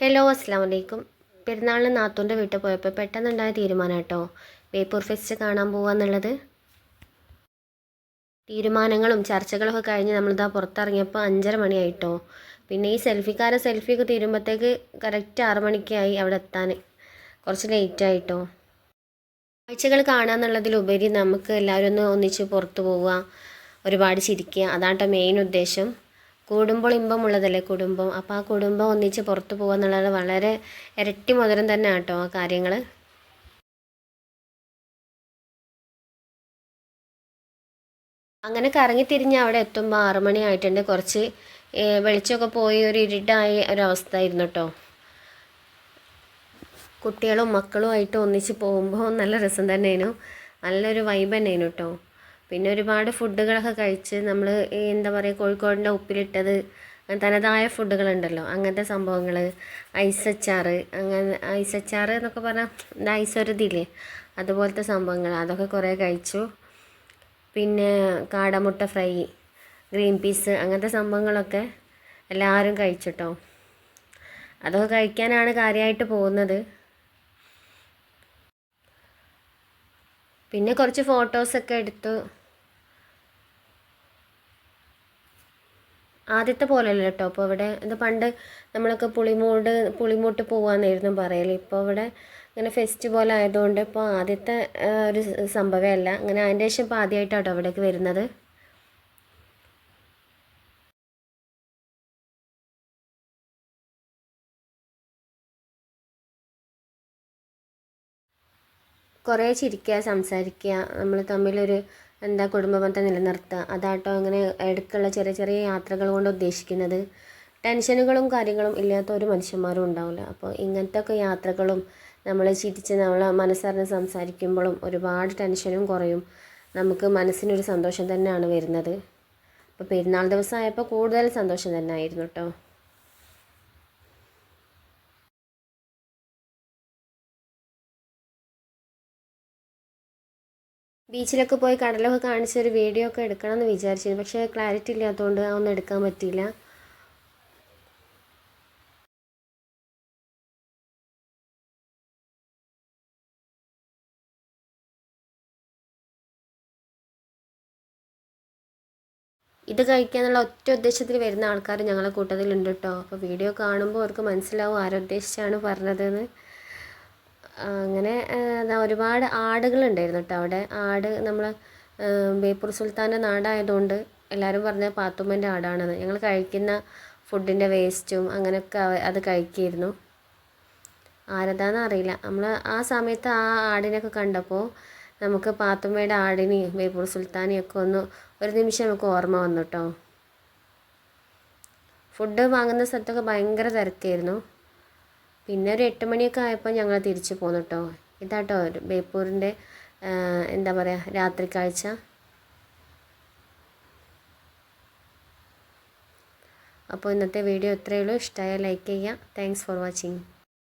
Hello അസ്സാം വലൈക്കും പെരുന്നാളിന് നാത്തൂന്റെ വീട്ടിൽ പോയപ്പോൾ പെട്ടെന്നുണ്ടായ തീരുമാനം കേട്ടോ വേപ്പൂർ ഫെസ്റ്റ് കാണാൻ പോവാന്നുള്ളത്. തീരുമാനങ്ങളും ചർച്ചകളൊക്കെ കഴിഞ്ഞ് നമ്മളിതാ പുറത്തിറങ്ങിയപ്പോൾ അഞ്ചര മണിയായിട്ടോ. പിന്നെ ഈ സെൽഫിക്കാരെ സെൽഫിയൊക്കെ തീരുമ്പോഴത്തേക്ക് കറക്റ്റ് ആറ് മണിക്കായി അവിടെ എത്താൻ കുറച്ച് ലേറ്റായിട്ടോ കാഴ്ചകൾ കാണാന്നുള്ളതിലുപരി നമുക്ക് എല്ലാവരും ഒന്ന് ഒന്നിച്ച് പുറത്ത് പോവുക ഒരുപാട് ചിരിക്കുക. അതാണ് മെയിൻ ഉദ്ദേശം. കൂടുമ്പോൾ ഇമ്പമുള്ളതല്ലേ? കുടുംബം അപ്പോൾ ആ കുടുംബം ഒന്നിച്ച് പുറത്ത് പോകുക എന്നുള്ളത് വളരെ ഇരട്ടി മധുരം തന്നെ കേട്ടോ ആ കാര്യങ്ങൾ അങ്ങനെ കറങ്ങി തിരിഞ്ഞ് അവിടെ എത്തുമ്പോൾ ആറുമണി ആയിട്ടുണ്ട്. കുറച്ച് വെളിച്ചമൊക്കെ പോയി ഒരു ഇരുട്ടായ ഒരവസ്ഥ ആയിരുന്നു കേട്ടോ കുട്ടികളും മക്കളുമായിട്ട് ഒന്നിച്ച് പോകുമ്പോൾ നല്ല രസം തന്നെയായിരുന്നു. നല്ലൊരു വൈബ് തന്നെയായിരുന്നു കേട്ടോ പിന്നെ ഒരുപാട് ഫുഡുകളൊക്കെ കഴിച്ച് നമ്മൾ എന്താ പറയുക കോഴിക്കോടിന്റെ ഉപ്പിലിട്ടത് തനതായ ഫുഡുകളുണ്ടല്ലോ. അങ്ങനത്തെ സംഭവങ്ങൾ ഐസച്ചാർ അങ്ങനെ ഐസ് ഐസച്ചാർ എന്നൊക്കെ പറഞ്ഞാൽ ഐസ് ഐസൊരുതില്ലേ അതുപോലത്തെ സംഭവങ്ങൾ അതൊക്കെ കുറേ കഴിച്ചു. പിന്നെ കാടമുട്ട ഫ്രൈ ഗ്രീൻ പീസ് അങ്ങനത്തെ സംഭവങ്ങളൊക്കെ എല്ലാവരും കഴിച്ചിട്ടോ. അതൊക്കെ കഴിക്കാനാണ് കാര്യമായിട്ട് പോകുന്നത്. പിന്നെ കുറച്ച് ഫോട്ടോസൊക്കെ എടുത്തു. ആദ്യത്തെ പോലെയല്ല കേട്ടോ ഇപ്പോൾ ഇവിടെ ഇത് പണ്ട് നമ്മളൊക്കെ പുളിമൂട് പുളിമൂട്ട് പോവാന്നായിരുന്നു പറയൽ ഇപ്പോൾ ഇവിടെ ഇങ്ങനെ ഫെസ്റ്റ് പോലെ ആയതുകൊണ്ട് ഇപ്പോൾ ആദ്യത്തെ ഒരു സംഭവമല്ല അങ്ങനെ അതിന്റെ ശേഷം ഇപ്പോൾ ആദ്യമായിട്ടാട്ടോ അവിടേക്ക് വരുന്നത്. കുറേ ചിരിക്കുക സംസാരിക്കുക നമ്മൾ തമ്മിലൊരു എന്താ കുടുംബബന്ധം നിലനിർത്തുക. അതാട്ടോ അങ്ങനെ ഇടയ്ക്കുള്ള ചെറിയ ചെറിയ യാത്രകൾ കൊണ്ട് ഉദ്ദേശിക്കുന്നത്. ടെൻഷനുകളും കാര്യങ്ങളും ഇല്ലാത്ത ഒരു മനുഷ്യന്മാരും ഉണ്ടാവില്ല. അപ്പോൾ ഇങ്ങനത്തെ ഒക്കെ യാത്രകളും നമ്മൾ ചിരിച്ച് നമ്മൾ മനസ്സറിഞ്ഞ് സംസാരിക്കുമ്പോഴും ഒരുപാട് ടെൻഷനും കുറയും. നമുക്ക് മനസ്സിനൊരു സന്തോഷം തന്നെയാണ് വരുന്നത്. അപ്പോൾ പെരുന്നാൾ ദിവസമായപ്പോൾ കൂടുതൽ സന്തോഷം തന്നെ ആയിരുന്നു കേട്ടോ. ബീച്ചിലൊക്കെ പോയി കടലൊക്കെ കാണിച്ച് ഒരു വീഡിയോ ഒക്കെ എടുക്കണം എന്ന് വിചാരിച്ചിരുന്നു. പക്ഷേ ക്ലാരിറ്റി ഇല്ലാത്തതുകൊണ്ട് അതൊന്നും എടുക്കാൻ പറ്റിയില്ല. ഇത് കഴിക്കാനുള്ള ഒറ്റ ഉദ്ദേശത്തിൽ വരുന്ന ആൾക്കാർ ഞങ്ങളെ കൂട്ടത്തിലുണ്ട് കേട്ടോ അപ്പോൾ വീഡിയോ കാണുമ്പോൾ അവർക്ക് മനസ്സിലാവും ആരുദ്ദേശിച്ചാണ് പറഞ്ഞതെന്ന്. അങ്ങനെ ഒരുപാട് ആടുകളുണ്ടായിരുന്നു കേട്ടോ അവിടെ. ആട് നമ്മൾ ബേപ്പൂർ സുൽത്താന്റെ നാടായതുകൊണ്ട് എല്ലാവരും പറഞ്ഞ പാത്തുമ്മന്റെ ആടാണെന്ന്. ഞങ്ങൾ കഴിക്കുന്ന ഫുഡിന്റെ വേസ്റ്റും അങ്ങനെയൊക്കെ അത് കഴിക്കുമായിരുന്നു ആരതാന്ന് അറിയില്ല. നമ്മൾ ആ സമയത്ത് ആ ആടിനെയൊക്കെ കണ്ടപ്പോൾ നമുക്ക് പാത്തുമ്മയുടെ ആടിനെയും ബേപ്പൂർ സുൽത്താനെയൊക്കെ ഒന്ന് ഒരു നിമിഷം നമുക്ക് ഓർമ്മ വന്നു കേട്ടോ ഫുഡ് വാങ്ങുന്ന സ്ഥലത്തൊക്കെ ഭയങ്കര തിരക്കായിരുന്നു. പിന്നെ ഒരു എട്ട് മണിയൊക്കെ ആയപ്പോൾ ഞങ്ങൾ തിരിച്ച് പോന്നു കേട്ടോ ഇതാട്ടോ ബേപ്പൂരിന്റെ എന്താ പറയുക രാത്രി കാഴ്ച. അപ്പോൾ ഇന്നത്തെ വീഡിയോ ഇത്രയേ ഉള്ളൂ. ഇഷ്ടമായ ലൈക്ക് ചെയ്യുക. Thanks for watching